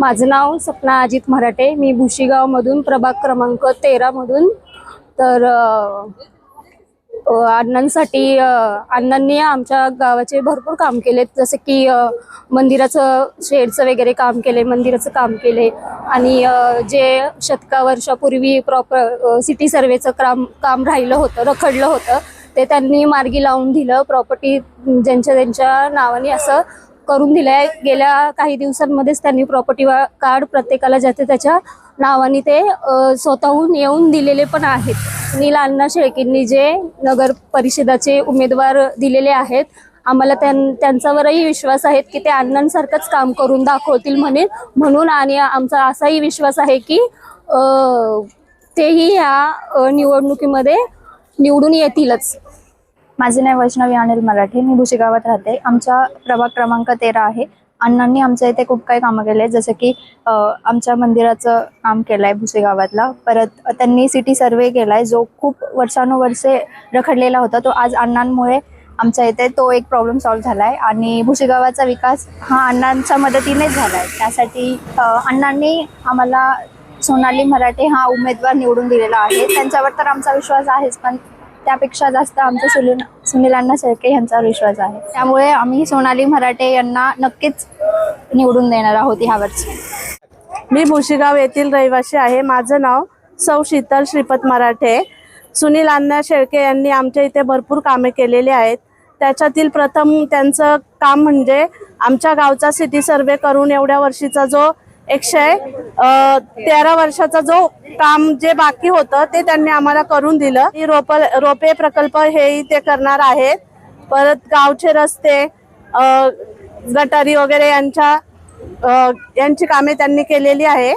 माझं नाव सपना अजित मराठे. मी भुशीगावमधून प्रभाग क्रमांक तेरामधून तर अण्णांसाठी अण्णांनी आमच्या गावाचे भरपूर काम केले. जसे की मंदिराचं शेडचं वगैरे काम केले मंदिराचं काम केले. आणि जे शतका वर्षापूर्वी प्रॉपर सिटी सर्वेचं काम काम राहिलं होतं रखडलं होतं ते त्यांनी मार्गी लावून दिलं. प्रॉपर्टी ज्यांच्या त्यांच्या नावाने असं करून दिलं आहे. गेल्या काही दिवसांमध्येच त्यांनी प्रॉपर्टी कार्ड प्रत्येकाला ज्याच्या त्याच्या नावाने ते स्वतःहून येऊन दिलेले पण आहेत. नील अण्णा शेळकेंनी जे नगर परिषदाचे उमेदवार दिलेले आहेत आम्हाला त्यां त्यांच्यावरही विश्वास आहे की ते अण्णांसारखंच काम करून दाखवतील म्हणे म्हणून आणि आमचा असाही विश्वास आहे की तेही ह्या निवडणुकीमध्ये निवडून येतीलच. माझे नाव वैष्णवी अनिल मराठे मी भुशी गावात राहते. आमचा प्रभाग क्रमांक तेरा आहे. अण्णांनी आमच्या इथे खूप काही कामं केले जसं की आमच्या मंदिराचं काम केलं आहे भुसे गावातला परत त्यांनी सिटी सर्वे केला आहे जो खूप वर्षानुवर्षे रखडलेला होता तो आज अण्णांमुळे आमच्या इथे तो एक प्रॉब्लेम सॉल्व्ह झाला आहे आणि भुसेगावाचा विकास हा अण्णांच्या मदतीनेच झाला आहे त्यासाठी अण्णांनी आम्हाला सोनाली मराठे हा उमेदवार निवडून दिलेला आहे. त्यांच्यावर तर आमचा विश्वास आहेच पण त्यापेक्षा जास्त आमचा सुनील सुनीलांना शेळके यांचा विश्वास आहे. त्यामुळे आम्ही सोनाली मराठे यांना नक्कीच निवडून देणार आहोत ह्यावरची. मी मुशीगाव येथील रहिवासी आहे. माझं नाव सौ शीतल श्रीपत मराठे. सुनील अण्णा शेळके यांनी आमच्या इथे भरपूर कामे केलेली आहेत. त्याच्यातील प्रथम त्यांचं काम म्हणजे आमच्या गावचा सिटी सर्वे करून एवढ्या वर्षीचा जो एकशे तेरा वर्षाचा जो काम जे बाकी होतं ते त्यांनी आम्हाला करून दिलं. रोप रोपे प्रकल्प हेही ते करणार आहेत. परत गावचे रस्ते गटारी वगैरे यांच्या यांची कामे त्यांनी केलेली आहे.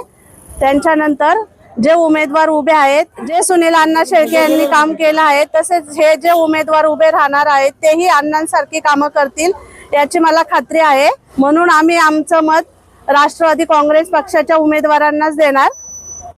त्यांच्यानंतर जे उमेदवार उभे आहेत जे सुनील अण्णा शेळके यांनी काम केलं आहे तसेच हे जे उमेदवार उभे राहणार आहेत तेही अण्णांसारखी कामं करतील याची मला खात्री आहे. म्हणून आम्ही आमचं मत राष्ट्रवादी काँग्रेस पक्षाच्या उमेदवारांनाच देणार.